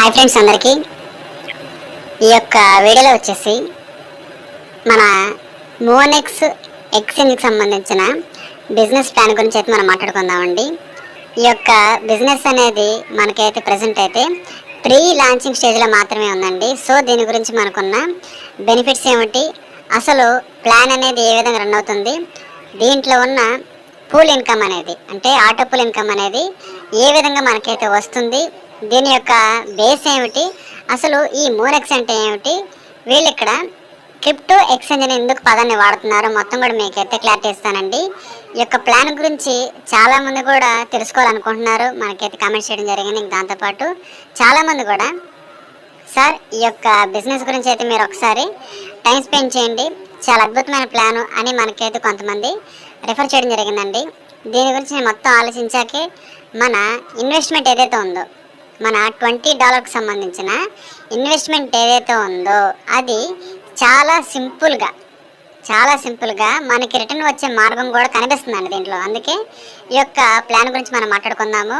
Hi friends అందరికీ. ఈ యొక్క వీడియోలో వచ్చేసి మన మోనెక్స్ ఎక్స్చేంజ్కి సంబంధించిన బిజినెస్ ప్లాన్ గురించి అయితే మనం మాట్లాడుకుందామండి. ఈ యొక్క బిజినెస్ అనేది మనకైతే ప్రజెంట్ అయితే ప్రీ లాంచింగ్ స్టేజ్లో మాత్రమే ఉందండి. సో దీని గురించి మనకున్న బెనిఫిట్స్ ఏమిటి? అసలు ప్లాన్ అనేది ఏ విధంగా రన్ అవుతుంది? దీంట్లో ఉన్న పూల్ ఇన్కమ్ అనేది అంటే ఆటో పూల్ ఇన్కమ్ అనేది ఏ విధంగా మనకైతే వస్తుంది? దీని యొక్క బేస్ ఏమిటి? అసలు ఈ మోరెక్స్ అంటే ఏమిటి? వీళ్ళు ఇక్కడ క్రిప్టో ఎక్స్చేంజ్ అని ఎందుకు పదాన్ని వాడుతున్నారు? మొత్తం కూడా మీకైతే క్లారిటీ ఇస్తానండి. ఈ యొక్క ప్లాన్ గురించి చాలామంది కూడా తెలుసుకోవాలనుకుంటున్నారు. మనకైతే కామెంట్ చేయడం జరిగింది. ఇంక దాంతోపాటు చాలామంది కూడా సార్ ఈ యొక్క బిజినెస్ గురించి అయితే మీరు ఒకసారి టైం స్పెండ్ చేయండి. చాలా అద్భుతమైన ప్లాను అని మనకైతే కొంతమంది రిఫర్ చేయడం జరిగిందండి. దీని గురించి నేను మొత్తం ఆలోచించాకే మన ఇన్వెస్ట్మెంట్ ఏదైతే ఉందో మన ట్వంటీ డాలర్కి సంబంధించిన ఇన్వెస్ట్మెంట్ ఏదైతే ఉందో అది చాలా సింపుల్గా చాలా సింపుల్గా మనకి రిటర్న్ వచ్చే మార్గం కూడా కనిపిస్తుందండి దీంట్లో. అందుకే ఈ యొక్క ప్లాన్ గురించి మనం మాట్లాడుకుందాము.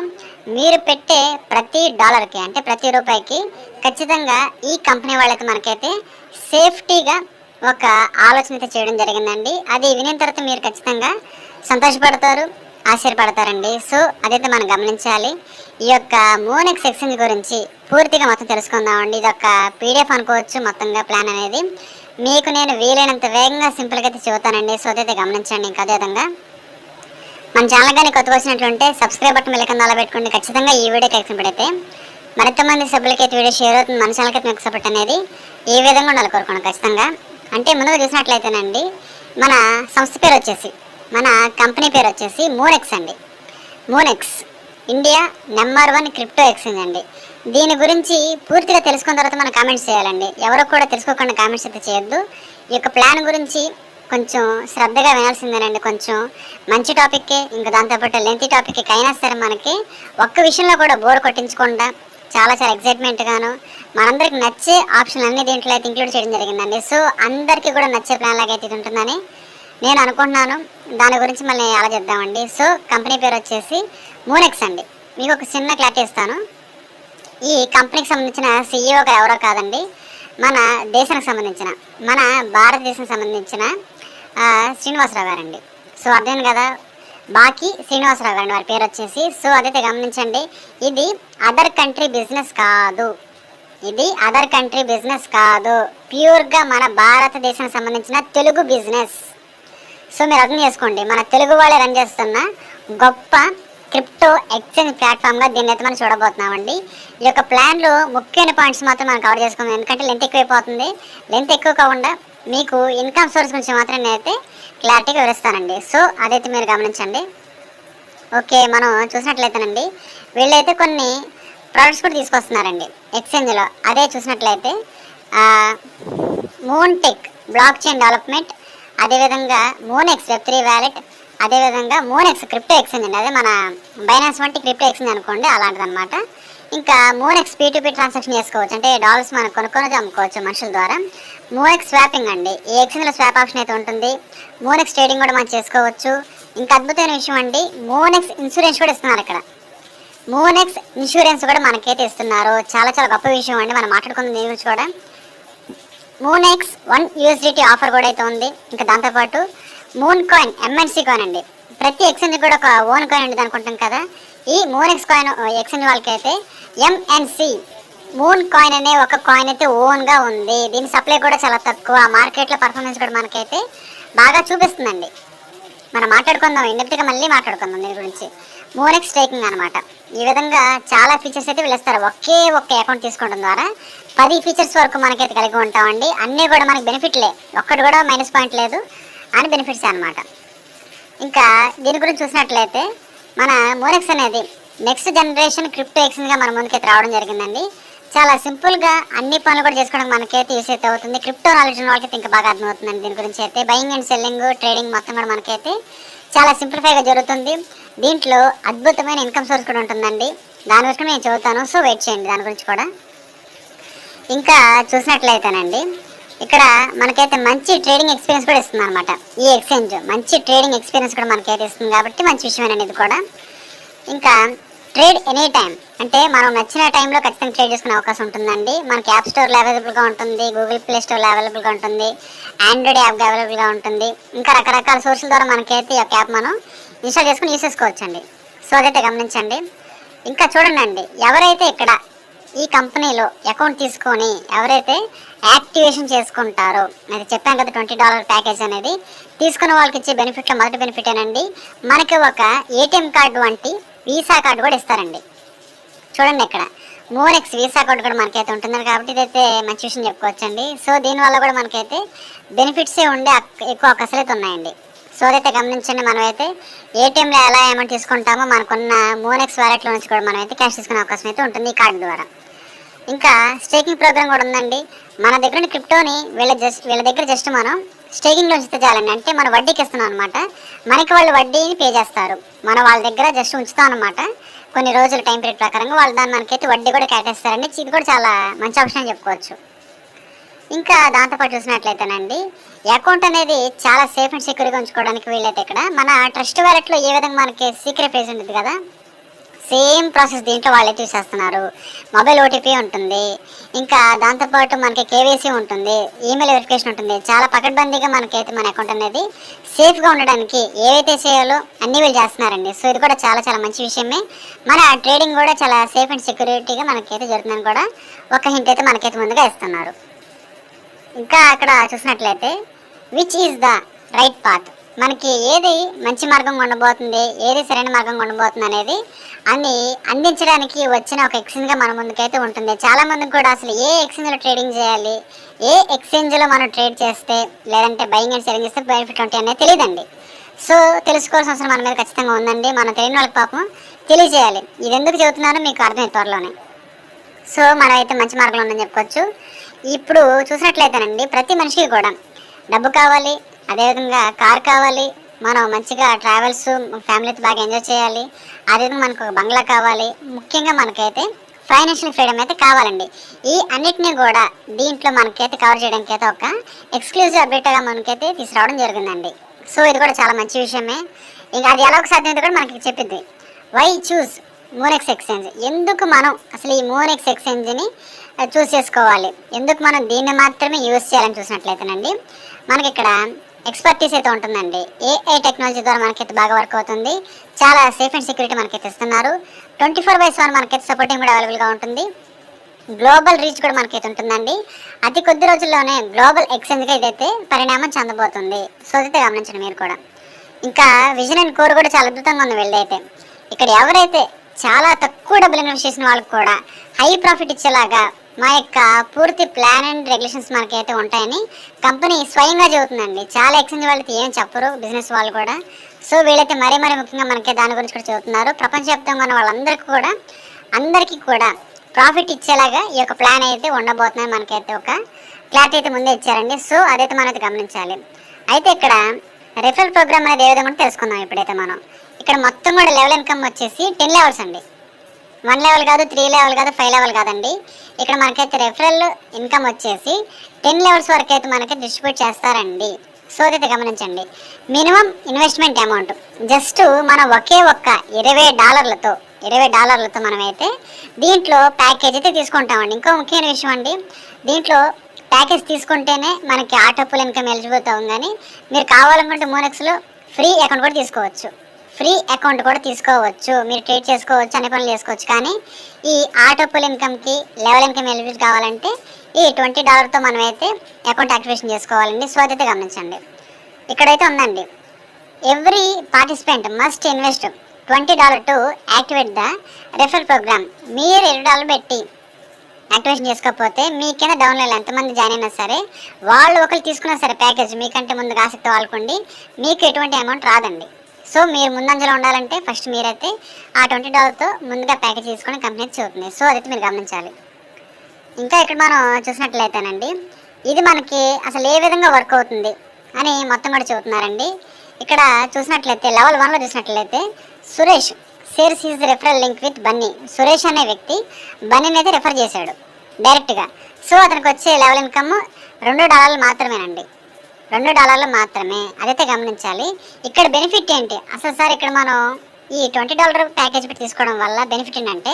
మీరు పెట్టే ప్రతి డాలర్కి అంటే ప్రతి రూపాయికి ఖచ్చితంగా ఈ కంపెనీ వాళ్ళకి మనకైతే సేఫ్టీగా ఒక ఆలోచన అయితే చేయడం జరిగిందండి. అది వినిన తర్వాత మీరు ఖచ్చితంగా సంతోషపడతారు. ఆశ్చర్యపడతారండి సో అదైతే మనం గమనించాలి. ఈ యొక్క మోనెక్స్ ఎక్స్చేంజ్ గురించి పూర్తిగా మొత్తం తెలుసుకుందామండి. ఇది ఒక పీడిఎఫ్ అనుకోవచ్చు మొత్తంగా ప్లాన్ అనేది. మీకు నేను వీలైనంత వేగంగా సింపుల్గా అయితే చెబుతానండి. సో అదైతే గమనించండి ఇంకా అదేవిధంగా మన ఛానల్ కానీ కొత్త వచ్చినట్లుంటే సబ్స్క్రైబ్ బటన్ వెళ్ళకుండా అలా పెట్టుకోండి. ఖచ్చితంగా ఈ వీడియోకి ఎక్సిపెడితే మరింత మంది సభ్యులకి అయితే వీడియో షేర్ అవుతుంది. మన ఛానల్కి మీకు సపోర్ట్ అనేది ఏ విధంగా ఉండాలి కోరుకోండి ఖచ్చితంగా. అంటే ముందుగా చూసినట్లయితేనండి మన సంస్థ పేరు వచ్చేసి మన కంపెనీ పేరు వచ్చేసి మోనెక్స్ అండి. Monex India number one crypto exchange అండి. దీని గురించి పూర్తిగా తెలుసుకున్న తర్వాత మనం కామెంట్స్ చేయాలండి. ఎవరు కూడా తెలుసుకోకుండా కామెంట్స్ అయితే చేయొద్దు. ఈ యొక్క ప్లాన్ గురించి కొంచెం శ్రద్ధగా వినాల్సిందేనండి. కొంచెం మంచి టాపిక్కే ఇంకా దాంతోపాటు లెంతీ టాపిక్కి అయినా సరే మనకి ఒక్క విషయంలో కూడా బోర్ కొట్టించకుండా చాలా చాలా ఎక్సైట్మెంట్గాను మనందరికి నచ్చే ఆప్షన్ అన్ని దీంట్లో అయితే ఇంక్లూడ్ చేయడం జరిగిందండి. సో అందరికీ కూడా నచ్చే ప్లాన్ లాగా అయితే ఇది ఉంటుందని నేను అనుకుంటున్నాను దాని గురించి మళ్ళీ ఆలోచిద్దామండి. సో కంపెనీ పేరు వచ్చేసి మూనెక్స్ అండి. మీకు ఒక చిన్న క్లారిటీ ఇస్తాను. ఈ కంపెనీకి సంబంధించిన సీఈఓ ఎవరో కాదండి మన దేశానికి సంబంధించిన మన భారతదేశానికి సంబంధించిన శ్రీనివాసరావు గారండి. సో అర్థం కదా? బాకీ శ్రీనివాసరావు గారండి వారి పేరు వచ్చేసి. సో అదైతే గమనించండి ఇది అదర్ కంట్రీ బిజినెస్ కాదు. ఇది అదర్ కంట్రీ బిజినెస్ కాదు. ప్యూర్గా మన భారతదేశానికి సంబంధించిన తెలుగు బిజినెస్ సో మీరు అర్థం చేసుకోండి మన తెలుగు వాళ్ళే రన్ చేస్తున్న గొప్ప క్రిప్టో ఎక్స్చేంజ్ ప్లాట్ఫామ్గా దీన్ని అయితే మనం చూడబోతున్నామండి. ఈ యొక్క ప్లాన్లో ముఖ్యమైన పాయింట్స్ మాత్రం మనం కవర్ చేసుకుందాం. ఎందుకంటే లెంత్ ఎక్కువైపోతుంది. లెంత్ ఎక్కువ కాకుండా మీకు ఇన్కమ్ సోర్స్ గురించి మాత్రం నేనైతే క్లారిటీగా వివరిస్తానండి. సో అదైతే మీరు గమనించండి. ఓకే మనం చూసినట్లయితేనండి వీళ్ళైతే కొన్ని ప్రోడక్ట్స్ కూడా తీసుకొస్తున్నారండి ఎక్స్చేంజ్లో. అదే చూసినట్లయితే moon tech block chain development అదేవిధంగా మోనెక్స్ వెబ్ త్రీ వ్యాలెట్ అదేవిధంగా మోనెక్స్ క్రిప్టో ఎక్స్చేంజ్ అండి. అదే మన బైనాన్స్ వంటి క్రిప్టో ఎక్స్చేంజ్ అనుకోండి అలాంటిది అనమాట ఇంకా మోనెక్స్ పీ పీ ట్రాన్సాక్షన్ చేసుకోవచ్చు. అంటే డాలర్స్ మనం కొనుక్కొని అమ్ముకోవచ్చు మనుషుల ద్వారా. మోనెక్స్ స్వాపింగ్ అండి. ఈ ఎక్స్చేంజ్లో స్వాప్ ఆప్షన్ అయితే ఉంటుంది? మోనెక్స్ ట్రేడింగ్ కూడా మనం చేసుకోవచ్చు. ఇంకా అద్భుతమైన విషయం అండి మోనెక్స్ ఇన్సూరెన్స్ కూడా ఇస్తున్నారు ఇక్కడ. మోనెక్స్ ఇన్సూరెన్స్ కూడా మనకైతే ఇస్తున్నారు. చాలా చాలా గొప్ప విషయం అండి. మనం మాట్లాడుకున్న దీని గురించి కూడా. Moon X one USDT offer కూడా అయితే ఉంది. ఇంకా దాంతోపాటు మూన్ కాయిన్ ఎంఎన్సీ కాయిన్ అండి. ప్రతి ఎక్స్చేంజ్ కూడా ఒక ఓన్ కాయిన్ ఉండేది అనుకుంటాం కదా. ఈ మూన్ ఎక్స్ కాయిన్ ఎక్స్చేంజ్ వాళ్ళకి అయితే ఎంఎన్సి మూన్ కాయిన్ అనే ఒక కాయిన్ అయితే ఓన్గా ఉంది. దీని సప్లై కూడా చాలా తక్కువ. మార్కెట్లో పర్ఫార్మెన్స్ కూడా మనకైతే బాగా చూపిస్తుందండి. మనం మాట్లాడుకుందాం ఇండెప్త్గా మళ్ళీ మాట్లాడుకుందాం దీని గురించి. మోనెక్స్ స్టేకింగ్ అనమాట ఈ విధంగా చాలా ఫీచర్స్ అయితే వీళ్ళు ఒకే ఒక్క అకౌంట్ తీసుకోవడం ద్వారా పది ఫీచర్స్ వరకు మనకైతే కలిగి ఉంటామండి. అన్నీ కూడా మనకి బెనిఫిట్లే ఒక్కటి కూడా మైనస్ పాయింట్ లేదు అని బెనిఫిట్స్ అనమాట ఇంకా దీని గురించి చూసినట్లయితే మన మోనెక్స్ అనేది నెక్స్ట్ జనరేషన్ క్రిప్టో ఎక్స్చేంజ్గా మన ముందుకైతే రావడం జరిగిందండి. చాలా సింపుల్గా అన్ని పనులు కూడా చేసుకోవడం మనకైతే యూస్ అయితే అవుతుంది. క్రిప్టో నాలెడ్జ్ ఉన్న వాళ్ళకి ఇంకా బాగా అర్థమవుతుందండి దీని గురించి అయితే. బయింగ్ అండ్ సెల్లింగ్ ట్రేడింగ్ మొత్తం కూడా మనకైతే చాలా సింప్లిఫైగా జరుగుతుంది. దీంట్లో అద్భుతమైన ఇన్కమ్ సోర్స్ కూడా ఉంటుందండి. దాని గురించి నేను చదువుతాను సో వెయిట్ చేయండి దాని గురించి కూడా. ఇంకా చూసినట్లయితేనండి ఇక్కడ మనకైతే మంచి ట్రేడింగ్ ఎక్స్పీరియన్స్ కూడా ఇస్తుంది అనమాట ఈ ఎక్స్చేంజ్ మంచి ట్రేడింగ్ ఎక్స్పీరియన్స్ కూడా మనకైతే ఇస్తుంది కాబట్టి మంచి విషయమేనండి ఇది కూడా. ఇంకా ట్రేడ్ ఎనీ టైం అంటే మనం నచ్చిన టైంలో ఖచ్చితంగా ట్రేడ్ చేసుకునే అవకాశం ఉంటుందండి. మనకి యాప్ స్టోర్లో అవైలబుల్గా ఉంటుంది గూగుల్ ప్లే స్టోర్లో అవైలబుల్గా ఉంటుంది ఆండ్రాయిడ్ యాప్ అవైలబుల్గా ఉంటుంది. ఇంకా రకరకాల సోర్సుల ద్వారా మనకైతే ఈ యొక్క యాప్ మనం ఇన్స్టాల్ చేసుకుని యూస్ చేసుకోవచ్చండి. సో అదైతే గమనించండి. ఇంకా చూడండి అండి ఎవరైతే ఇక్కడ ఈ కంపెనీలో అకౌంట్ తీసుకొని ఎవరైతే యాక్టివేషన్ చేసుకుంటారో అది చెప్పాను కదా ట్వంటీ డాలర్ ప్యాకేజ్ అనేది తీసుకున్న వాళ్ళకి ఇచ్చే బెనిఫిట్లో మొదటి బెనిఫిట్ ఏనండి మనకి ఒక ఏటీఎం కార్డు వంటి వీసా కార్డు కూడా ఇస్తారండి. చూడండి ఇక్కడ. మోనెక్స్ వీసా కార్డు కూడా మనకైతే ఉంటుంది కాబట్టి ఇదైతే మంచి విషయం చెప్పుకోవచ్చండి. సో దీనివల్ల కూడా మనకైతే బెనిఫిట్సే ఉండే ఎక్కువ అవకాశాలు అయితే ఉన్నాయండి. సో అదైతే గమనించండి మనమైతే ఏటీఎంలో ఎలా అమౌంట్ తీసుకుంటామో మనకున్న మోనెక్స్ వ్యాలెట్లో నుంచి కూడా మనమైతే క్యాష్ తీసుకునే అవకాశం అయితే ఉంటుంది ఈ కార్డు ద్వారా. ఇంకా స్టేకింగ్ ప్రోగ్రామ్ కూడా ఉందండి. మన దగ్గర క్రిప్టోని వీళ్ళ జస్ట్ వీళ్ళ దగ్గర జస్ట్ మనం స్టేకింగ్ లోన్స్ ఇస్తే చాలండి. అంటే మనం వడ్డీకి ఇస్తున్నాం అనమాట మనకి వాళ్ళు వడ్డీని పే చేస్తారు. మనం వాళ్ళ దగ్గర జస్ట్ ఉంచుతాం అనమాట కొన్ని రోజుల టైం పీరియడ్ ప్రకారంగా వాళ్ళు దాన్ని మనకైతే వడ్డీ కూడా కేటాయిస్తారండి. ఇది కూడా చాలా మంచి ఆప్షన్ అని చెప్పుకోవచ్చు. ఇంకా దాంతోపాటు చూసినట్లయితేనండి అకౌంట్ అనేది చాలా సేఫ్ అండ్ సెక్యూర్గా ఉంచుకోవడానికి వీళ్ళైతే ఇక్కడ మన ట్రస్ట్ వ్యాలెట్లో ఏ విధంగా మనకి సీక్రెట్ పేజ్ ఉంటుంది కదా సేమ్ ప్రాసెస్ దీంట్లో వాళ్ళే చేస్తున్నారు మొబైల్ ఓటీపీ ఉంటుంది. ఇంకా దాంతోపాటు మనకి కేవైసీ ఉంటుంది. ఈమెయిల్ వెరిఫికేషన్ ఉంటుంది. చాలా పకడ్బందీగా మనకైతే మన అకౌంట్ అనేది సేఫ్గా ఉండడానికి ఏవైతే చేయాలో అన్ని వీళ్ళు చేస్తున్నారండి. సో ఇది కూడా చాలా చాలా మంచి విషయమే. మన ట్రేడింగ్ కూడా చాలా సేఫ్ అండ్ సెక్యూరిటీగా మనకైతే జరుగుతుందని కూడా ఒక హింట్ అయితే మనకైతే ముందుగా ఇస్తున్నారు. ఇంకా అక్కడ చూసినట్లయితే which is the right path మనకి ఏది మంచి మార్గం ఉండబోతుంది ఏది సరైన మార్గం ఉండబోతుంది అనేది అన్ని అందించడానికి వచ్చిన ఒక ఎక్స్చేంజ్గా మన ముందుకైతే ఉంటుంది. చాలామందికి కూడా అసలు ఏ ఎక్స్చేంజ్లో ట్రేడింగ్ చేయాలి ఏ ఎక్స్చేంజ్లో మనం ట్రేడ్ చేస్తే లేదంటే బయింగ్ అండ్ సెలింగ్ చేస్తే బెనిఫిట్ ఉంటాయి అనేది తెలియదండి. సో తెలుసుకోవాల్సిన అవసరం మన మీద ఖచ్చితంగా ఉందండి. మనం తెలియని వాళ్ళకి పాపం తెలియజేయాలి. ఇది ఎందుకు చెబుతున్నానో మీకు అర్థమైంది త్వరలోనే. సో మనం అయితే మంచి మార్గంలో ఉందని చెప్పుకోవచ్చు. ఇప్పుడు చూసినట్లయితేనండి ప్రతి మనిషికి కూడా డబ్బు కావాలి అదేవిధంగా కార్ కావాలి మనం మంచిగా ట్రావెల్స్ ఫ్యామిలీతో బాగా ఎంజాయ్ చేయాలి. అదేవిధంగా మనకు ఒక బంగ్లా కావాలి. ముఖ్యంగా మనకైతే ఫైనాన్షియల్ ఫ్రీడమ్ అయితే కావాలండి. ఈ అన్నిటినీ కూడా దీంట్లో మనకైతే కవర్ చేయడానికి అయితే ఒక ఎక్స్క్లూజివ్ అప్డేట్గా మనకైతే తీసుకురావడం జరిగిందండి. సో ఇది కూడా చాలా మంచి విషయమే. ఇంకా అది ఎలా సాధ్యమైతే కూడా మనకి చెప్పింది. వై చూస్ మోనెక్స్ ఎక్స్చేంజ్ ఎందుకు మనం అసలు ఈ మోనెక్స్ ఎక్స్చేంజ్ని చూస్ చేసుకోవాలి? ఎందుకు మనం దీన్ని మాత్రమే యూజ్ చేయాలని చూసినట్లయితేనండి మనకి ఇక్కడ ఎక్స్పర్టీస్ అయితే ఉంటుందండి. ఏఐ టెక్నాలజీ ద్వారా మనకైతే బాగా వర్క్ అవుతుంది. చాలా సేఫ్ అండ్ సెక్యూరిటీ మనకైతే ఇస్తున్నారు. ట్వంటీ ఫోర్ బై సెవెన్ మనకైతే సపోర్టింగ్ కూడా అవైలబుల్గా ఉంటుంది. గ్లోబల్ రీచ్ కూడా మనకైతే ఉంటుందండి. అతి కొద్ది రోజుల్లోనే గ్లోబల్ ఎక్స్చేంజ్గా ఇదైతే పరిణామం చెందబోతుంది. సో అయితే గమనించండి మీరు కూడా. ఇంకా విజన్ అండ్ కోర్ కూడా చాలా అద్భుతంగా ఉంది వెళ్ళైతే ఇక్కడ ఎవరైతే చాలా తక్కువ డబ్బులు ఇన్వెస్ట్ చేసిన వాళ్ళకి కూడా హై ప్రాఫిట్ ఇచ్చేలాగా మా యొక్క పూర్తి ప్లాన్ అండ్ రెగ్యులేషన్స్ మనకైతే ఉంటాయని కంపెనీ స్వయంగా చెబుతుందండి. చాలా ఎక్స్చేంజ్ వాళ్ళకి ఏం చెప్పరు బిజినెస్ వాళ్ళు కూడా. సో వీళ్ళైతే మరీ మరీ ముఖ్యంగా మనకి దాని గురించి కూడా చెబుతున్నారు. ప్రపంచవ్యాప్తంగా ఉన్న వాళ్ళందరికీ కూడా అందరికీ కూడా ప్రాఫిట్ ఇచ్చేలాగా ఈ యొక్క ప్లాన్ అయితే ఉండబోతుందని మనకైతే ఒక క్లారిటీ అయితే ముందే ఇచ్చారండి. సో అదైతే మనం అయితే గమనించాలి. అయితే ఇక్కడ రిఫరల్ ప్రోగ్రామ్ అనేది ఏ విధంగా తెలుసుకుందాం ఇప్పుడైతే మనం. ఇక్కడ మొత్తం కూడా లెవెల్ ఇన్కమ్ వచ్చేసి టెన్ లెవెల్స్ అండి. వన్ లెవెల్ కాదు త్రీ లెవెల్ కాదు ఫైవ్ లెవెల్ కాదండి. ఇక్కడ మనకైతే రెఫరల్ ఇన్కమ్ వచ్చేసి టెన్ లెవెల్స్ వరకు అయితే మనకి డిస్ట్రిబ్యూట్ చేస్తారండి. సో అయితే గమనించండి. Minimum investment amount. జస్ట్ మనం ఒకే ఒక్క ఇరవై డాలర్లతో ఇరవై డాలర్లతో మనమైతే దీంట్లో ప్యాకేజ్ అయితే తీసుకుంటామండి. ఇంకో ముఖ్యమైన విషయం అండి దీంట్లో ప్యాకేజ్ తీసుకుంటేనే మనకి ఆటోపుల్ ఇన్కమ్ ఎలిజిబుల్ అవుతాం. కానీ మీరు కావాలనుకుంటే మోనెక్స్లో ఫ్రీ అకౌంట్ కూడా తీసుకోవచ్చు. ఫ్రీ అకౌంట్ కూడా తీసుకోవచ్చు. మీరు ట్రేడ్ చేసుకోవచ్చు అన్ని పనులు చేసుకోవచ్చు. కానీ ఈ ఆటోపుల్ ఇన్కమ్కి లెవెల్ ఇన్కమ్ ఎలిజిబుల్ కావాలంటే ఈ ట్వంటీ డాలర్తో మనమైతే అకౌంట్ యాక్టివేషన్ చేసుకోవాలండి. సో అదైతే గమనించండి. ఇక్కడైతే ఉందండి. Every participant must invest twenty dollar to activate the refer program. మీరు ఇరవై డాలర్ పెట్టి యాక్టివేషన్ చేసుకోకపోతే మీ కింద డౌన్లైన్ ఎంతమంది జాయిన్ అయినా సరే వాళ్ళు ఒకరు తీసుకున్నా సరే ప్యాకేజ్ మీకంటే ముందుగా ఆసక్తి వాళ్ళకుండి మీకు ఎటువంటి అమౌంట్ రాదండి. సో మీరు ముందంజలో ఉండాలంటే ఫస్ట్ మీరైతే ఆ ట్వంటీ డాలర్తో ముందుగా ప్యాకేజ్ తీసుకొని కంపెనీ చదువుతుంది సో అదైతే మీరు గమనించాలి. ఇంకా ఇక్కడ మనం చూసినట్లయితేనండి ఇది మనకి అసలు ఏ విధంగా వర్క్ అవుతుంది అని మొత్తం కూడా చెబుతున్నారండి. ఇక్కడ చూసినట్లయితే లెవెల్ వన్లో చూసినట్లయితే Suresh shares is referral link with Bunny. Suresh అనే వ్యక్తి బన్నీని అయితే రెఫర్ చేశాడు డైరెక్ట్గా. సో అతనికి వచ్చే లెవెల్ ఇన్కమ్ రెండు డాలర్లు మాత్రమేనండి. రెండు డాలర్లు మాత్రమే. అదైతే గమనించాలి. ఇక్కడ బెనిఫిట్ ఏంటి? అసలు సార్ ఇక్కడ మనం ఈ ట్వంటీ డాలర్ ప్యాకేజ్ పెట్టి తీసుకోవడం వల్ల బెనిఫిట్ ఏంటంటే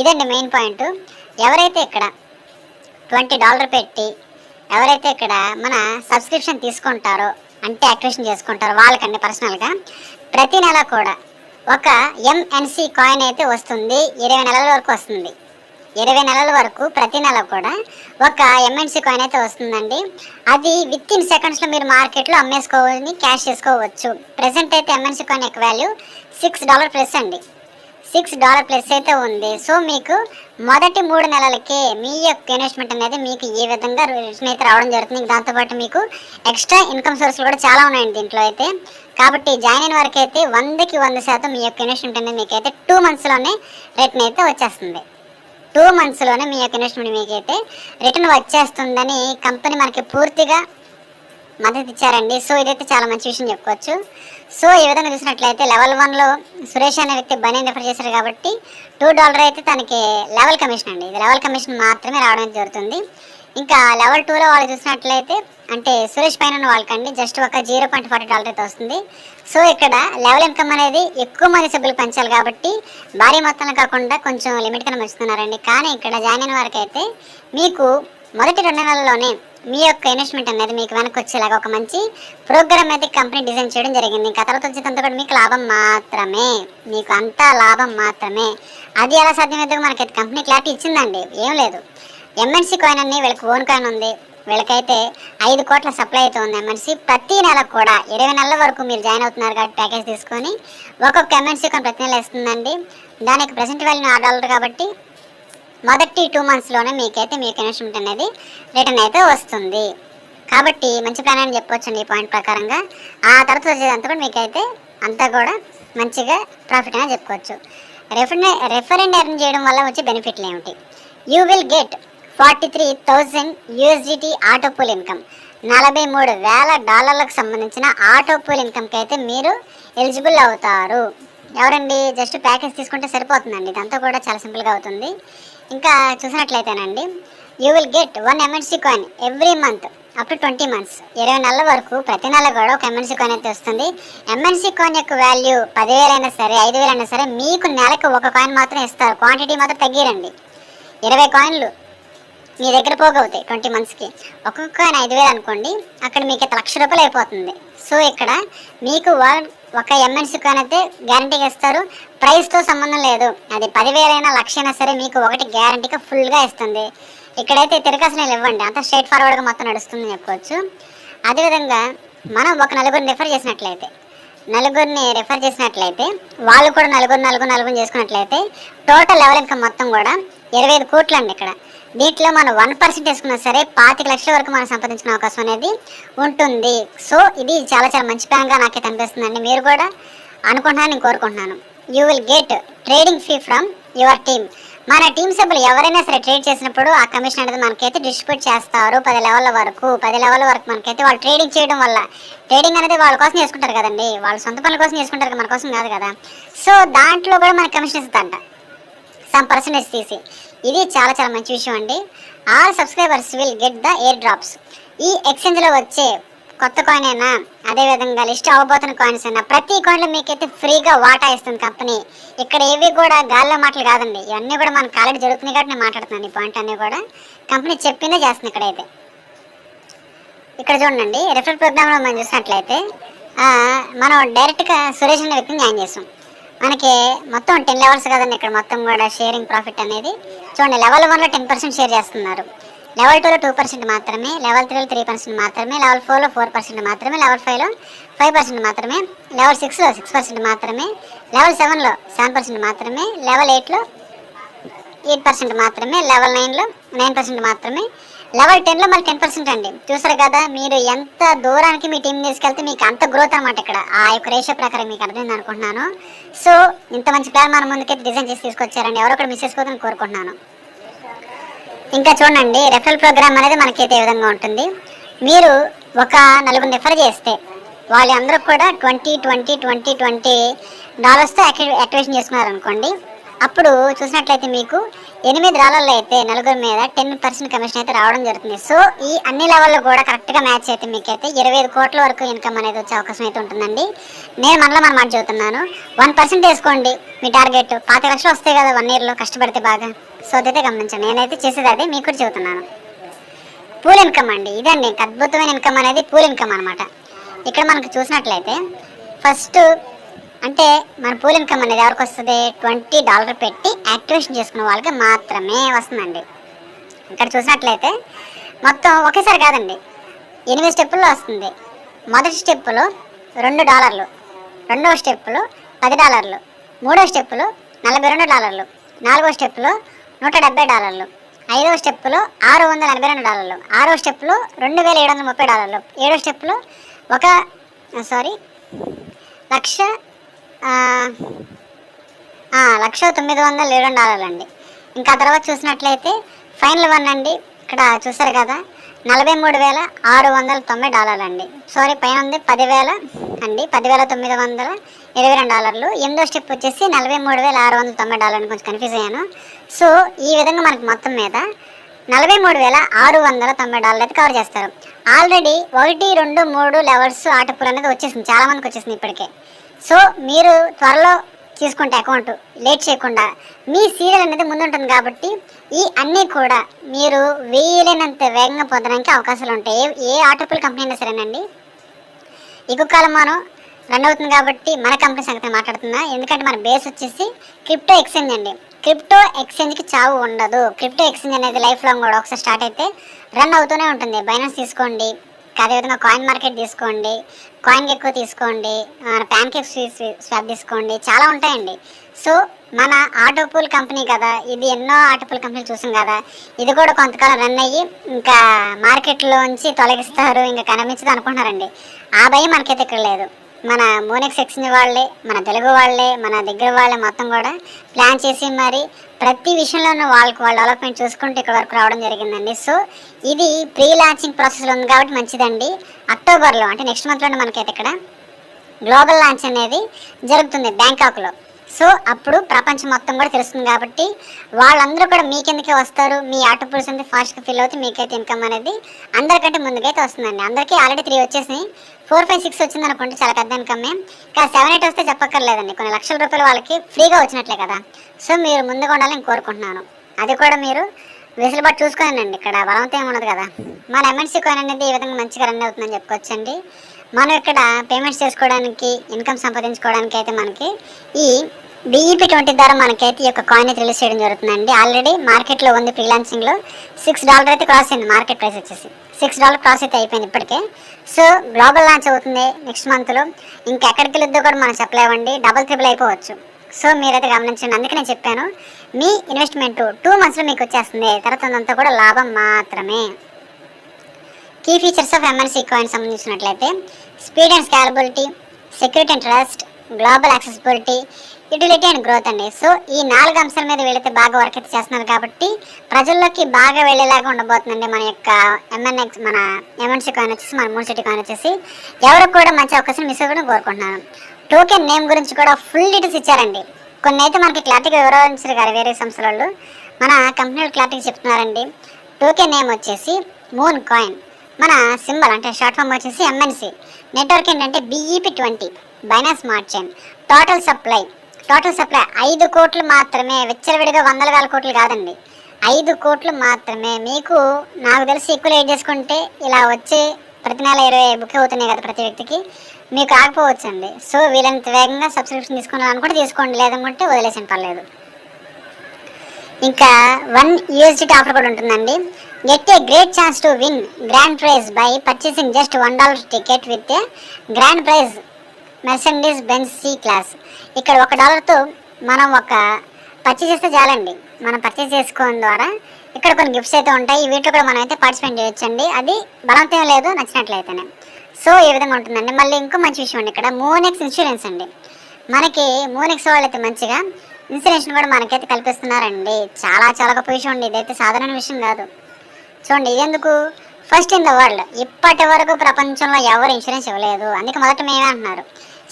ఇదండి మెయిన్ పాయింట్ ఎవరైతే ఇక్కడ ట్వంటీ డాలర్ పెట్టి ఎవరైతే ఇక్కడ మన సబ్స్క్రిప్షన్ తీసుకుంటారో అంటే యాక్టివేషన్ చేసుకుంటారో వాళ్ళకండి పర్సనల్గా ప్రతి నెల కూడా ఒక ఎంఎన్సి కాయిన్ అయితే వస్తుంది. ఇరవై నెలల వరకు వస్తుంది. ఇరవై నెలల వరకు ప్రతి నెల కూడా ఒక ఎంఎన్సి కాయిన్ అయితే వస్తుందండి. అది విత్ ఇన్ సెకండ్స్లో మీరు మార్కెట్లో అమ్మేసుకోవాలి క్యాష్ చేసుకోవచ్చు. ప్రెసెంట్ అయితే ఎంఎన్సి కాయిన్ యొక్క వాల్యూ సిక్స్ డాలర్ ప్లస్ అండి. సిక్స్ డాలర్ ప్లస్ అయితే ఉంది. సో మీకు మొదటి మూడు నెలలకే మీ యొక్క ఇన్వెస్ట్మెంట్ అనేది మీకు ఈ విధంగా రిటర్న్ అయితే రావడం జరుగుతుంది దాంతోపాటు మీకు ఎక్స్ట్రా ఇన్కమ్ సోర్స్లు కూడా చాలా ఉన్నాయండి దీంట్లో అయితే. కాబట్టి జాయిన్ అయిన వరకు అయితే వందకి వంద శాతం మీ యొక్క ఇన్వెస్ట్మెంట్ అనేది మీకైతే టూ మంత్స్లోనే రిటర్న్ అయితే వచ్చేస్తుంది. టూ మంత్స్లోనే మీ యొక్క ఇన్వెస్ట్మెంట్ మీకైతే రిటర్న్ వచ్చేస్తుందని కంపెనీ మనకి పూర్తిగా మద్దతు ఇచ్చారండి. సో ఇదైతే చాలా మంచి విషయం చెప్పుకోవచ్చు. సో ఈ విధంగా చూసినట్లయితే లెవెల్ వన్లో సురేష్ అనే వ్యక్తి బనీ రిఫర్ చేశారు కాబట్టి టూ డాలర్ అయితే తనకి లెవెల్ కమిషన్ అండి. ఇది లెవెల్ కమిషన్ మాత్రమే రావడం జరుగుతుంది. ఇంకా లెవెల్ టూలో వాళ్ళు చూసినట్లయితే అంటే సురేష్ పైన వాళ్ళకి వాళ్ళకండి జస్ట్ ఒక జీరో పాయింట్ ఫార్టీ డాలర్ అయితే వస్తుంది. సో ఇక్కడ లెవెల్ ఇన్కమ్ అనేది ఎక్కువ మంది సభ్యులు పెంచాలి కాబట్టి భారీ మొత్తంలో కాకుండా కొంచెం లిమిట్ కింద పెంచుతున్నారండి కానీ ఇక్కడ జాయిన్ అయిన వారికి అయితే మీకు మొదటి రెండు నెలల్లోనే మీ యొక్క ఇన్వెస్ట్మెంట్ అనేది మీకు వెనక్కి వచ్చేలాగా ఒక మంచి ప్రోగ్రామ్ అయితే కంపెనీ డిజైన్ చేయడం జరిగింది. ఇంకా తర్వాత వచ్చేదంతా కూడా మీకు లాభం మాత్రమే. మీకు అంతా లాభం మాత్రమే. అది ఎలా సాధ్యమవుతుందో మనకైతే కంపెనీ క్లారిటీ ఇచ్చిందండి. ఏం లేదు. ఎంఎన్సీ కాయిన్ అన్ని వీళ్ళకి ఓన్ కాయిన్ ఉంది. వీళ్ళకైతే ఐదు కోట్ల సప్లై అయితే ఉంది ఎంఎన్సీ ప్రతి నెల కూడా ఇరవై నెలల వరకు మీరు జాయిన్ అవుతున్నారు కాబట్టి ప్యాకేజ్ తీసుకొని ఒక్కొక్క ఎంఎన్సీ కాయిన్ ప్రతి నెల ఇస్తుందండి దానికి ప్రజెంట్ వాల్యూ ఆరు డాలర్ కాబట్టి మొదటి టూ మంత్స్లోనే మీకైతే మీకు ఇన్వెస్ట్మెంట్ అనేది రిటర్న్ అయితే వస్తుంది. కాబట్టి మంచి ప్లాన్ అని చెప్పొచ్చండి ఈ పాయింట్ ప్రకారంగా. ఆ తర్వాత వచ్చేదంతా కూడా మీకైతే అంతా కూడా మంచిగా ప్రాఫిట్ అని చెప్పుకోవచ్చు. రెఫర్ రెఫరెండ్ ఎర్న్ చేయడం వల్ల వచ్చే బెనిఫిట్లు ఏమిటి? You will get forty three thousand USDT autopool income నలభై మూడు వేల డాలర్లకు సంబంధించిన ఆటోపూల్ ఇన్కమ్కి అయితే మీరు ఎలిజిబుల్ అవుతారు. ఎవరండి? జస్ట్ ప్యాకేజ్ తీసుకుంటే సరిపోతుందండి. ఇదంతా కూడా చాలా సింపుల్గా అవుతుంది. ఇంకా చూసినట్లయితేనండి you will get one MNC coin every month up to twenty months ఇరవై నెలల వరకు ప్రతి నెల కూడా ఒక ఎంఎన్సీ కాయిన్ అయితే వస్తుంది. ఎంఎన్సీ కాయిన్ యొక్క వాల్యూ పదివేలైనా సరే ఐదు వేలైనా సరే మీకు నెలకు ఒక కాయిన్ మాత్రం ఇస్తారు. క్వాంటిటీ మాత్రం తగ్గిరండి. ఇరవై కాయిన్లు మీ దగ్గర పోగవుతాయి ట్వంటీ మంత్స్కి. ఒక్కొక్క ఆయన ఐదు వేలు అనుకోండి అక్కడ మీకు అయితే లక్ష రూపాయలు అయిపోతుంది. సో ఇక్కడ మీకు వన్ ఒక ఎంఎన్సీ కాయిన్ అయితే గ్యారంటీగా ఇస్తారు. ప్రైస్తో సంబంధం లేదు. అది పదివేలైనా లక్ష అయినా సరే మీకు ఒకటి గ్యారంటీగా ఫుల్గా ఇస్తుంది. ఇక్కడైతే తిరగాల్సిన ఇవ్వండి అంత స్ట్రైట్ ఫార్వర్డ్గా మొత్తం నడుస్తుంది చెప్పుకోవచ్చు అదేవిధంగా మనం ఒక నలుగురిని రిఫర్ చేసినట్లయితే నలుగురిని రెఫర్ చేసినట్లయితే వాళ్ళు కూడా నలుగురు నలుగురు నలుగురు చేసుకున్నట్లయితే టోటల్ లెవెల్ ఇన్కమ్ మొత్తం కూడా ఇరవై ఐదు కోట్లు అండి ఇక్కడ. దీంట్లో మనం వన్ పర్సెంట్ వేసుకున్నా సరే పాతిక లక్షల వరకు మనం సంపాదించుకునే అవకాశం అనేది ఉంటుంది. సో ఇది చాలా చాలా మంచి ప్లాన్గా నాకైతే అనిపిస్తుందండి. మీరు కూడా అనుకుంటున్నాను నేను కోరుకుంటున్నాను. You will get trading fee from your team మన టీం సభ్యులు ఎవరైనా సరే ట్రేడ్ చేసినప్పుడు ఆ కమిషన్ అనేది మనకైతే డిస్ట్రిబ్యూట్ చేస్తారు. పది లెవెల్ వరకు పది లెవెల్ వరకు మనకైతే వాళ్ళు ట్రేడింగ్ చేయడం వల్ల ట్రేడింగ్ అనేది వాళ్ళ కోసం చేసుకుంటారు కదండి. వాళ్ళ సొంత పనుల కోసం చేసుకుంటారు మన కోసం కాదు కదా. సో దాంట్లో కూడా మనకి కమిషన్ ఇస్తుందంట సమ్ పర్సంటేజ్ తీసి. ఇది చాలా చాలా మంచి విషయం అండి. All subscribers will get the airdrops ఈ ఎక్స్చేంజ్లో వచ్చే కొత్త కాయిన్ అయినా అదేవిధంగా లిస్ట్ అవ్వబోతున్న కాయిన్స్ అయినా ప్రతి కాయిన్లో మీకైతే ఫ్రీగా వాటా ఇస్తుంది కంపెనీ ఇక్కడ ఏవి కూడా గాల్లో మాటలు కాదండి. ఇవన్నీ కూడా మనకు ఆల్రెడీ జరుగుతున్నాయి కాబట్టి నేను మాట్లాడుతున్నాను. ఈ పాయింట్ అన్నీ కూడా కంపెనీ చెప్పిందే చేస్తుంది ఇక్కడైతే. ఇక్కడ చూడండి రెఫరల్ ప్రోగ్రామ్లో మనం చూసినట్లయితే మనం డైరెక్ట్గా సురేష్ అనే వ్యక్తిని జాయిన్ చేసాం. మనకి మొత్తం టెన్ లెవెల్స్ కదండి ఇక్కడ మొత్తం కూడా షేరింగ్ ప్రాఫిట్ అనేది. చూడండి లెవెల్ వన్లో టెన్ పర్సెంట్ షేర్ చేస్తున్నారు. లెవెల్ టూలో టూ పర్సెంట్ మాత్రమే లెవెల్ త్రీలో త్రీ పర్సెంట్ మాత్రమే లెవెల్ ఫోర్లో ఫోర్ పర్సెంట్ మాత్రమే లెవెల్ ఫైవ్లో ఫైవ్ పర్సెంట్ మాత్రమే లెవెల్ సిక్స్లో సిక్స్ పర్సెంట్ మాత్రమే లెవెల్ సెవెన్లో సెవెన్ పర్సెంట్ మాత్రమే లెవెల్ ఎయిట్లో ఎయిట్ పర్సెంట్ మాత్రమే లెవెల్ నైన్లో నైన్ పర్సెంట్ మాత్రమే లెవెల్ టెన్లో మళ్ళీ టెన్ పర్సెంట్ అండి. చూసారు కదా మీరు ఎంత దూరానికి మీ టీం తీసుకెళ్తే మీకు అంత గ్రోత్ అనమాట ఇక్కడ. ఆ యొక్క రేషియో ప్రకారం మీకు అర్థమైంది అనుకుంటున్నాను. సో ఇంత మంచి ప్లాన్ మన ముందుకైతే డిజైన్ చేసి తీసుకొచ్చారండి. ఎవరో ఒకటి మిస్ చేసుకోవద్దని కోరుకుంటున్నాను. ఇంకా చూడండి రెఫరల్ ప్రోగ్రామ్ అనేది మనకైతే ఏ విధంగా ఉంటుంది. మీరు ఒక నలుగురు రిఫర్ చేస్తే వాళ్ళందరూ కూడా ట్వంటీ ట్వంటీ ట్వంటీ ట్వంటీ డాలర్స్తో యాక్టివేషన్ చేసుకున్నారు అనుకోండి అప్పుడు చూసినట్లయితే మీకు ఎనిమిది రాళ్ళల్లో అయితే నలుగురు మీద టెన్ పర్సెంట్ కమిషన్ అయితే రావడం జరుగుతుంది. సో ఈ అన్ని లెవెల్లో కూడా కరెక్ట్గా మ్యాచ్ అయితే మీకైతే ఇరవై ఐదు కోట్ల వరకు ఇన్కమ్ అనేది వచ్చే అవకాశం అయితే ఉంటుందండి. నేను మనలో మన మాట చెబుతున్నాను. వన్ పర్సెంట్ వేసుకోండి మీ టార్గెట్ పాతి లక్షలు వస్తాయి కదా వన్ ఇయర్లో కష్టపడితే బాగా. సో అదైతే గమనించండి. నేనైతే చేసేది అదే మీకు కూడా చెబుతున్నాను. పూల్ ఇన్కమ్ అండి. ఇదండి అద్భుతమైన ఇన్కమ్ అనేది పూల్ ఇన్కమ్ అనమాట ఇక్కడ మనకు చూసినట్లయితే ఫస్ట్ అంటే మన పూల్ ఇన్కమ్ అనేది ఎవరికి వస్తుంది? ట్వంటీ డాలర్ పెట్టి యాక్టివేషన్ చేసుకున్న వాళ్ళకి మాత్రమే వస్తుందండి. ఇక్కడ చూసినట్లయితే మొత్తం ఒకేసారి కాదండి. ఎనిమిది స్టెప్పుల్లో వస్తుంది. మొదటి స్టెప్పులో రెండు డాలర్లు రెండవ స్టెప్పులో పది డాలర్లు మూడవ స్టెప్పులో నలభై రెండు డాలర్లు నాలుగవ స్టెప్పులో నూట డెబ్బై డాలర్లు ఐదవ స్టెప్లో ఆరు వందల ఎనభై రెండు డాలర్లు ఆరో స్టెప్లో రెండు వేల ఏడు వందల ముప్పై డాలర్లు ఏడవ స్టెప్లో ఒక సారీ లక్ష లక్ష తొమ్మిది వందల ఏడు డాలర్లు అండి ఇంకా తర్వాత చూసినట్లయితే ఫైనల్ వన్ అండి ఇక్కడ చూసారు కదా నలభై మూడు వేల ఆరు వందల తొంభై డాలర్లు అండి సారీ పైన ఉంది పదివేల అండి పదివేల తొమ్మిది వందల ఇరవై రెండు డాలర్లు. ఎనిమిదో స్టెప్ వచ్చేసి నలభై మూడు వేల ఆరు వందల తొంభై డాలర్లు కొంచెం కన్ఫ్యూజ్ అయ్యాను. సో ఈ విధంగా మనకు మొత్తం మీద నలభై మూడు వేల ఆరు వందల తొంభై డాలర్లు అయితే కవర్ చేస్తారు. ఆల్రెడీ ఒకటి రెండు మూడు లెవెల్స్ ఆటపుల్ అనేది వచ్చేసింది. చాలామందికి వచ్చేసింది ఇప్పటికే. సో మీరు త్వరలో తీసుకుంటే అకౌంట్ లేట్ చేయకుండా మీ సీరియల్ అనేది ముందుంటుంది కాబట్టి ఈ అన్నీ కూడా మీరు వేయలేనంత వేగంగా పొందడానికి అవకాశాలు ఉంటాయి. ఏ- ఏ ఆటోపుల్ కంపెనీ అయినా సరేనండి. ఎక్కువ కాలం మనం రన్ అవుతుంది కాబట్టి మన కంపెనీ సంగతి మాట్లాడుతున్నా. ఎందుకంటే మన బేస్ వచ్చేసి క్రిప్టో ఎక్స్చేంజ్ అండి. క్రిప్టో ఎక్స్చేంజ్కి చావు ఉండదు. క్రిప్టో ఎక్స్చేంజ్ అనేది లైఫ్ లాంగ్ కూడా ఒకసారి స్టార్ట్ అయితే రన్ అవుతూనే ఉంటుంది. బైనాన్స్ తీసుకోండి. అదేవిధంగా కాయిన్ మార్కెట్ తీసుకోండి కాయిన్ ఎక్కువ తీసుకోండి ప్యాన్ కేక్ స్వాప్ తీసుకోండి చాలా ఉంటాయండి. సో మన ఆటోపూల్ కంపెనీ కదా ఇది ఎన్నో ఆటోపూల్ కంపెనీలు చూసాం కదా ఇది కూడా కొంతకాలం రన్ అయ్యి ఇంకా మార్కెట్లోంచి తొలగిస్తారు ఇంకా కనిపించదు అనుకుంటున్నారండి. ఆ భయం మనకైతే ఇక్కడ లేదు. మన మోనెక్స్ ఎక్స్చేంజ్ వాళ్ళే మన తెలుగు వాళ్ళే మన దగ్గర వాళ్ళే మొత్తం కూడా ప్లాన్ చేసి మరి ప్రతి విషయంలోనూ వాళ్ళకి వాళ్ళ డెవలప్మెంట్ చూసుకుంటూ ఇక్కడ వరకు రావడం జరిగిందండి. సో ఇది ప్రీ లాంచింగ్ ప్రాసెస్లో ఉంది కాబట్టి మంచిదండి. అక్టోబర్లో అంటే నెక్స్ట్ మంత్లోనే మనకైతే ఇక్కడ గ్లోబల్ లాంచ్ అనేది జరుగుతుంది బ్యాంకాక్లో. సో అప్పుడు ప్రపంచం మొత్తం కూడా తెలుస్తుంది కాబట్టి వాళ్ళందరూ కూడా మీకెందుకే వస్తారు? మీ ఆటో పుల్స్ అనేది ఫాస్ట్గా ఫిల్ అవుతుంది మీకైతే ఇన్కమ్ అనేది అందరికంటే ముందుకైతే వస్తుందండి. అందరికీ ఆల్రెడీ త్రీ వచ్చేసి ఫోర్ ఫైవ్ సిక్స్ వచ్చింది అనుకుంటే చాలా పెద్ద ఇన్కమే కానీ సెవెన్ ఎయిట్ వస్తే చెప్పక్కర్లేదండి. కొన్ని లక్షల రూపాయలు వాళ్ళకి ఫ్రీగా వచ్చినట్లే కదా. సో మీరు ముందుగా ఉండాలని కోరుకుంటున్నాను. అది కూడా మీరు వెసులుబాటు చూసుకోనండి. ఇక్కడ బలవంతం ఏమి ఉండదు కదా. మన ఎంఎన్సీ కాయిన్ అనేది ఈ విధంగా మంచిగా రన్ అవుతుందని చెప్పుకోవచ్చండి. మనం ఇక్కడ పేమెంట్స్ చేసుకోవడానికి ఇన్కమ్ సంపాదించుకోవడానికి అయితే మనకి ఈ బీఈపీ ట్వంటీ ద్వారా మనకైతే ఈ యొక్క కాయిన్ అయితే రిలీజ్ చేయడం జరుగుతుందండి. ఆల్రెడీ మార్కెట్లో ఉంది ఫ్రీలాన్సింగ్లో సిక్స్ డాలర్ అయితే క్రాస్ అయింది మార్కెట్ ప్రైస్ వచ్చేసి. సిక్స్ డాలర్ క్రాస్ అయితే అయిపోయింది ఇప్పటికే. సో గ్లోబల్ లాంచ్ అవుతుంది నెక్స్ట్ మంత్లో ఇంకా ఎక్కడికి వెళ్ళొద్దో కూడా మనం చెప్పలేమండి డబల్ త్రిబుల్ అయిపోవచ్చు. సో మీరైతే గమనించండి. అందుకే నేను చెప్పాను మీ ఇన్వెస్ట్మెంట్ టూ మంత్స్లో మీకు వచ్చేస్తుంది. తర్వాత అంతా కూడా లాభం మాత్రమే. Key features of MNC coin సంబంధించినట్లయితే speed and scalability security and trust global accessibility utility and growth అండి. సో ఈ నాలుగు అంశాల మీద వీళ్ళైతే బాగా వర్క్ అయితే చేస్తున్నారు కాబట్టి ప్రజల్లోకి బాగా వెళ్ళేలాగా ఉండబోతుందండి మన యొక్క ఎంఎన్ఎక్స్ మన ఎంఎన్సీ కాయిన్ వచ్చేసి మన మూడు సిటీ కాయిన్ వచ్చేసి. ఎవరికి కూడా మంచి అవకాశం మిస్ అవ్వడం కోరుకుంటున్నాను. టోకెన్ నేమ్ గురించి కూడా ఫుల్ డీటెయిల్స్ ఇచ్చారండి. కొన్ని అయితే మనకి క్లారిటీగా వివరించారు గారు వేరే సంస్థల వాళ్ళు మన కంపెనీలు క్లారిటీగా చెప్తున్నారండి. టోకెన్ నేమ్ వచ్చేసి మూన్ కాయిన్ మన సింబల్ అంటే షార్ట్ ఫామ్ వచ్చేసి ఎంఎన్సి నెట్వర్క్ ఏంటంటే BEP twenty Binance smart chain total supply total supply ఐదు కోట్లు మాత్రమే విచ్చలవిడిగా వందల వేల కోట్లు కాదండి. ఐదు కోట్లు మాత్రమే. మీకు నాకు తెలిసి ఈక్వల్ లేట్ చేసుకుంటే ఇలా వచ్చే ప్రతి నెల ఇరవై బుక్ అవుతున్నాయి కదా ప్రతి వ్యక్తికి. మీకు ఆగిపోవచ్చండి. సో వీలంత వేగంగా సబ్స్క్రిప్షన్ తీసుకోవాలనుకుంటే తీసుకోండి. లేదనుకుంటే వదిలేసిన పర్లేదు. ఇంకా వన్ యూఎస్డీ ఆఫర్ కూడా ఉంటుందండి. Get a great chance to win grand prize by purchasing just one dollar ticket with a grand prize Mercedes Benz C class ఇక్కడ ఒక డాలర్తో మనం ఒక పర్చేస్ చేస్తే చాలండి. మనం పర్చేస్ చేసుకోవడం ద్వారా ఇక్కడ కొన్ని గిఫ్ట్స్ అయితే ఉంటాయి. వీటిలో కూడా మనం అయితే పార్టిసిపేట్ చేయొచ్చండి. అది బలవంతం లేదు నచ్చినట్లయితేనే. సో ఈ విధంగా ఉంటుందండి? మళ్ళీ ఇంకో మంచి విషయం అండి ఇక్కడ. మోనెక్స్ ఇన్సూరెన్స్ అండి. మనకి మోనెక్స్ వాళ్ళైతే మంచిగా ఇన్సూరెన్స్ కూడా మనకైతే కల్పిస్తున్నారండి. చాలా చాలా గొప్ప విషయం అండి. ఇదైతే సాధారణ విషయం కాదు. చూడండి ఇదెందుకు ఫస్ట్ ఇన్ ద వరల్డ్ ఇప్పటి వరకు ప్రపంచంలో ఎవరు ఇన్సూరెన్స్ ఇవ్వలేదు. అందుకే మొదట మేమే అంటున్నారు.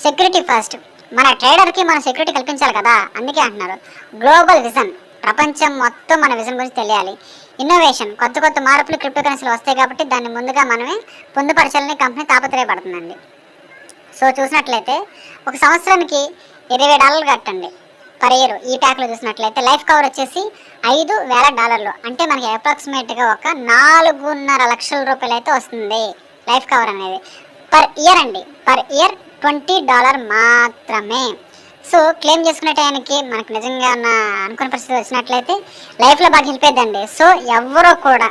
సెక్యూరిటీ ఫస్ట్ మన ట్రేడర్కి మన సెక్యూరిటీ కల్పించాలి కదా? అందుకే అంటున్నారు. గ్లోబల్ విజన్ ప్రపంచం మొత్తం మన విజన్ గురించి తెలియాలి. ఇన్నోవేషన్ కొత్త కొత్త మార్పులు క్రిప్టో కరెన్సీలు వస్తాయి కాబట్టి దాన్ని ముందుగా మనమే పొందుపరచాలని కంపెనీ తాపత్రయపడుతుందండి. సో చూసినట్లయితే ఒక సంవత్సరానికి ఇరవై డాలర్లు కట్టండి. పర్ ఇయర్ ఈ ప్యాక్లో చూసినట్లయితే లైఫ్ కవర్ వచ్చేసి ఐదు వేల డాలర్లు. అంటే మనకి అప్రాక్సిమేట్గా ఒక నాలుగున్నర లక్షల రూపాయలు అయితే వస్తుంది లైఫ్ కవర్ అనేది. పర్ ఇయర్ అండి. పర్ ఇయర్ ట్వంటీ డాలర్ మాత్రమే. సో క్లెయిమ్ చేసుకునే టైంకి మనకు నిజంగా ఉన్న అనుకున్న పరిస్థితి వచ్చినట్లయితే లైఫ్లో బాగా హెల్ప్ అవుతుందండి సో ఎవరో కూడా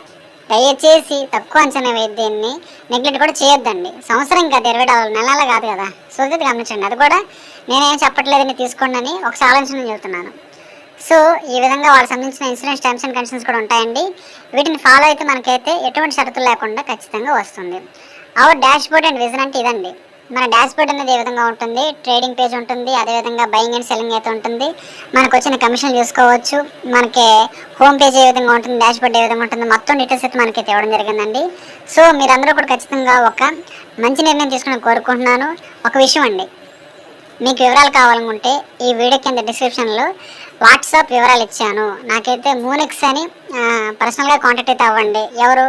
దయచేసి తక్కువ అంచనా వేయద్దు దీన్ని. నెగ్లెక్ట్ కూడా చేయొద్దండి. సంవత్సరం కదా ఇరవై డాలర్ నెలల కాదు కదా. సో గమనించండి. అది కూడా నేనేం చెప్పట్లేదని తీసుకోండి అని ఒకసారి ఆలోచన చెబుతున్నాను. సో ఈ విధంగా వాళ్ళకి సంబంధించిన ఇన్సూరెన్స్ టర్మ్స్ అండ్ కండిషన్స్ కూడా ఉంటాయండి. వీటిని ఫాలో అయితే మనకైతే ఎటువంటి షరతులు లేకుండా ఖచ్చితంగా వస్తుంది. Our dashboard and vision అంటే ఇదండి. మన డాష్ బోర్డ్ అనేది ఏ విధంగా ఉంటుంది? ట్రేడింగ్ పేజ్ ఉంటుంది అదేవిధంగా బయింగ్ అండ్ సెల్లింగ్ అయితే ఉంటుంది. మనకు వచ్చిన కమిషన్ చూసుకోవచ్చు. మనకి హోమ్ పేజ్ ఏ విధంగా ఉంటుంది డాష్ బోర్డ్ ఏ విధంగా ఉంటుంది మొత్తం డీటెయిల్స్ అయితే మనకి ఇవ్వడం జరిగిందండి. సో మీరందరూ కూడా ఖచ్చితంగా ఒక మంచి నిర్ణయం తీసుకుని కోరుకుంటున్నాను. ఒక విషయం అండి మీకు వివరాలు కావాలనుకుంటే ఈ వీడియో కింద డిస్క్రిప్షన్లో వాట్సాప్ వివరాలు ఇచ్చాను. నాకైతే మూనెక్స్ అని పర్సనల్గా కాంటాక్ట్ అయితే అవ్వండి. ఎవరు?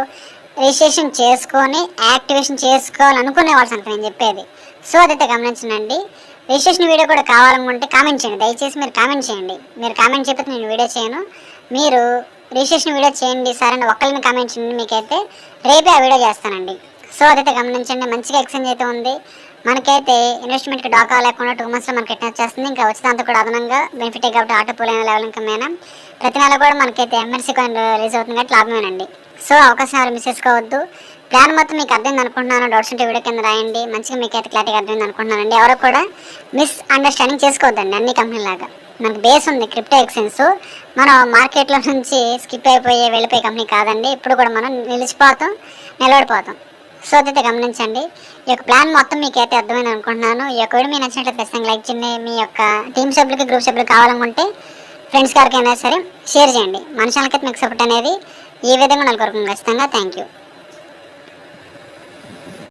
రిజిస్ట్రేషన్ చేసుకొని యాక్టివేషన్ చేసుకోవాలనుకునే వాళ్ళ సంగతి నేను చెప్పేది. సో అదైతే గమనించండి రిజిస్ట్రేషన్ వీడియో కూడా కావాలనుకుంటే కామెంట్ చేయండి. దయచేసి మీరు కామెంట్ చేయండి. మీరు కామెంట్ చెప్పితే నేను వీడియో చేయను. మీరు రిజిస్ట్రేషన్ వీడియో చేయండి సరే అని ఒక్కరిని కామెంట్ చేయండి మీకైతే రేపే ఆ వీడియో చేస్తానండి. సో అదైతే గమనించండి. మంచిగా ఎక్స్చేంజ్ అయితే ఉంది. మనకైతే ఇన్వెస్ట్మెంట్కి డాకా లేకుండా టూ మంత్స్లో మనకి రిటర్న్ వచ్చేస్తుంది. ఇంకా వచ్చినంత కూడా అదనంగా బెనిఫిట్ కాబట్టి ఆటో పోలైన లెవెల్ ఇంకా మేనా ప్రతి నెల కూడా మనకైతే ఎంఎన్సీ కాయిన్ రిలీజ్ అవుతుంది కాబట్టి లాభమేనండి. సో అవకాశం ఎవరు మిస్ చేసుకోవద్దు. ప్లాన్ మొత్తం మీకు అర్థమైంది అనుకుంటున్నాను. డౌట్స్ ఉంటే వీడియో కింద రాయండి. మంచిగా మీకు అయితే క్లారిటీగా అర్థమైంది అనుకుంటున్నానండి. ఎవరు కూడా మిస్ అండర్స్టాండింగ్ చేసుకోవద్దండి అన్ని కంపెనీలాగా మనకు బేస్ ఉంది క్రిప్టో ఎక్స్చేంజ్ మనం మార్కెట్లో నుంచి స్కిప్ అయిపోయి వెళ్ళిపోయే కంపెనీ కాదండి. ఇప్పుడు కూడా మనం నిలిచిపోతాం నిలబడిపోతాం. సో గమనించండి. ఈ యొక్క ప్లాన్ మొత్తం మీకు అయితే అర్థమైంది అనుకుంటున్నాను. ఈ యొక్క వీడియో మీకు నచ్చినట్లయితే ఖచ్చితంగా లైక్ చేయండి మీ యొక్క టీమ్ సభ్యులకి గ్రూప్ సభ్యులు కావాలనుకుంటే ఫ్రెండ్స్ గారికైనా సరే షేర్ చేయండి. మనుషులకైతే మీకు సపోర్ట్ అనేది ఈ విధంగా నలుగురు ఖచ్చితంగా థ్యాంక్ యూ